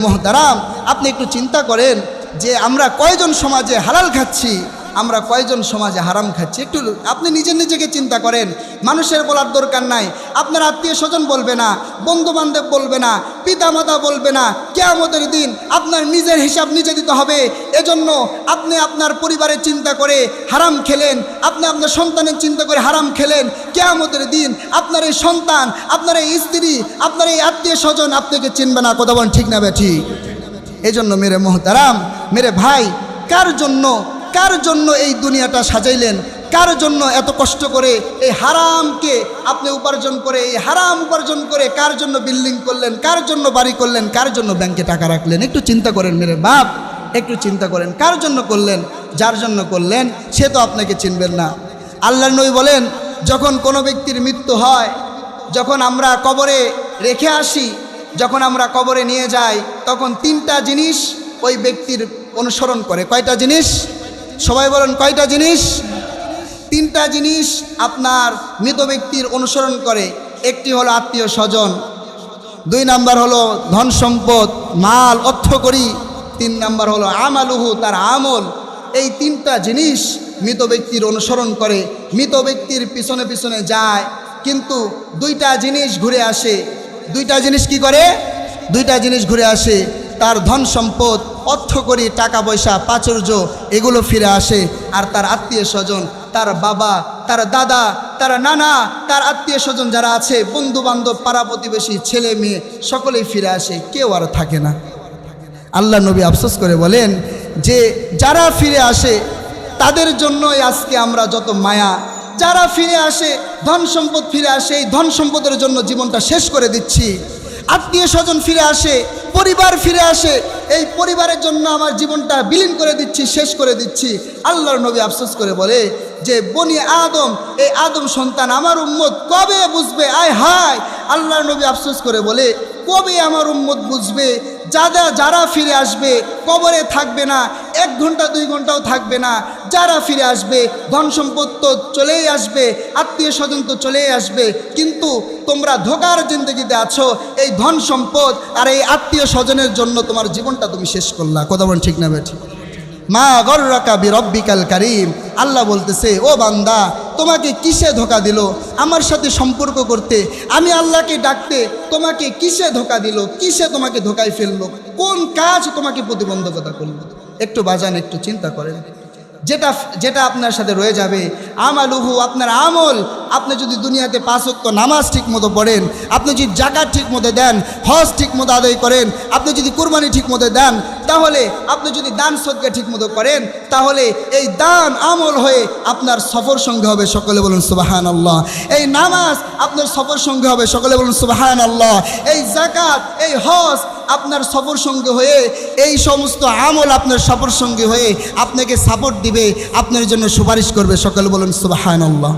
মহতারাম আপনি একটু চিন্তা করেন যে আমরা কয়জন সমাজে হালাল খাচ্ছি? আমরা কয়জন সমাজে হারাম খাচ্ছি? একটু আপনি নিজের নিজেকে চিন্তা করেন। মানুষের বলার দরকার নাই। আপনার আত্মীয় স্বজন বলবে না বন্ধু বান্ধব বলবে না, পিতামাতা বলবে না, কেয়ামতের দিন আপনার নিজের হিসাব নিজে দিতে হবে। এজন্য আপনি আপনার পরিবারের চিন্তা করে হারাম খেলেন, আপনি আপনার সন্তানের চিন্তা করে হারাম খেলেন। কেয়ামতের দিন আপনার এই সন্তান, আপনার এই স্ত্রী, আপনার এই আত্মীয় স্বজন আপনাকে চিনবে না। কথা বলেন ঠিক না বে এজন্য মেরে মোহতারাম, মেরে ভাই, কার জন্য কার জন্য এই দুনিয়াটা সাজাইলেন? কার জন্য এত কষ্ট করে এই হারামকে আপনি উপার্জন করে, এই হারাম উপার্জন করে কার জন্য বিল্ডিং করলেন, কার জন্য বাড়ি করলেন, কার জন্য ব্যাংকে টাকা রাখলেন? একটু চিন্তা করেন মেরে বাপ, একটু চিন্তা করেন, কার জন্য করলেন, যার জন্য করলেন, সে তো আপনাকে চিনবেন না। আল্লাহ নবী বলেন, যখন কোনো ব্যক্তির মৃত্যু হয়, যখন আমরা কবরে রেখে আসি, যখন আমরা কবরে নিয়ে যাই, তখন তিনটা জিনিস ওই ব্যক্তির অনুসরণ করে। কয়টা জিনিস? সবাই বলেন, কয়টা জিনিস? তিনটা জিনিস আপনার মৃত ব্যক্তির অনুসরণ করে। একটি হলো আত্মীয় স্বজন, দুই নাম্বার হলো ধন সম্পদ, মাল অর্থ করি তিন নাম্বার হলো আমালুহু, তার আমল। এই তিনটা জিনিস মৃত ব্যক্তির অনুসরণ করে। মৃত ব্যক্তির পিছনে পিছনে যায়, কিন্তু দুইটা জিনিস ঘুরে আসে। দুইটা জিনিস কি করে? দুইটা জিনিস ঘুরে আসে। তার ধন সম্পদ, অর্থ করি, টাকা পয়সা, প্রাচুর্য, এগুলো ফিরে আসে। আর তার আত্মীয় স্বজন, তার বাবা, তার দাদা, তার নানা, তার আত্মীয় স্বজন যারা আছে বন্ধু বান্ধব পাড়া প্রতিবেশী, ছেলে মেয়ে, সকলেই ফিরে আসে, কেউ আর থাকে না। আল্লাহ নবী আফসোস করে বলেন যে, যারা ফিরে আসে, তাদের জন্যই আজকে আমরা যত মায়া। যারা ফিরে আসে, ধন সম্পদ ফিরে আসে, এই ধন সম্পদের জন্য জীবনটা শেষ করে দিচ্ছি। আত্মীয় স্বজন ফিরে আসে পরিবার ফিরে আসে, এই পরিবারের জন্য আমার জীবনটা বিলীন করে দিচ্ছি, শেষ করে দিচ্ছি। আল্লাহর নবী আফসোস করে বলে যে, বনি আদম, এই আদম সন্তান আমার উম্মত কবে বুঝবে? আয় হায় আল্লাহর নবী আফসোস করে বলে, কবে আমার উম্মত বুঝবে? যারা যারা ফিরে আসবে, কবরে থাকবে না, এক ঘণ্টা, দুই ঘন্টাও থাকবে না। যারা ফিরে আসবে, ধন সম্পদ তো চলেই আসবে, আত্মীয় স্বজন তো চলেই আসবে। কিন্তু তোমরা ধোকার জিন্দগিতে আছো, এই ধন সম্পদ আর এই আত্মীয় স্বজনের জন্য তোমার জীবনটা তুমি শেষ করলা। কথা বলেন ঠিক না বেঠি মা গর্রাকা বিরব্বিকাল কারিম। আল্লাহ বলতেছে, ও বান্দা তোমাকে কিসে ধোকা দিল? আমার সাথে সম্পর্ক করতে। আমি আল্লাহকে ডাকতে তোমাকে কিসে ধোকা দিল? কিসে তোমাকে ধোকায় ফেলল? কোন কাজ তোমাকে প্রতিবন্ধকতা করল? একটু বাজান, একটু চিন্তা করেন। যেটা যেটা আপনার সাথে রয়ে যাবে। আমালুহু, আপনার আমল। আপনি যদি দুনিয়াতে পাঁচক্ত নামাজ ঠিক মতো পড়েন, আপনি যদি জাকাত ঠিক মতো দেন, হজ ঠিক মতো আদায় করেন, আপনি যদি কুরবানি ঠিক মতো দেন, তাহলে আপনি যদি দান সদকা ঠিক মতো করেন, তাহলে এই দান, আমল হয়ে আপনার সফর সঙ্গে হবে। সকলে বলুন সুবাহান আল্লাহ এই নামাজ আপনার সফর সঙ্গে হবে। সকলে বলুন সুবাহান আল্লাহ এই জাকাত, এই হজ আপনার সফর সঙ্গে হয়ে, এই সমস্ত আমল আপনার সফর সঙ্গে হয়ে আপনাকে সাপোর্ট দিবে, আপনার জন্য সুপারিশ করবে। সকলে বলুন সুবাহান আল্লাহ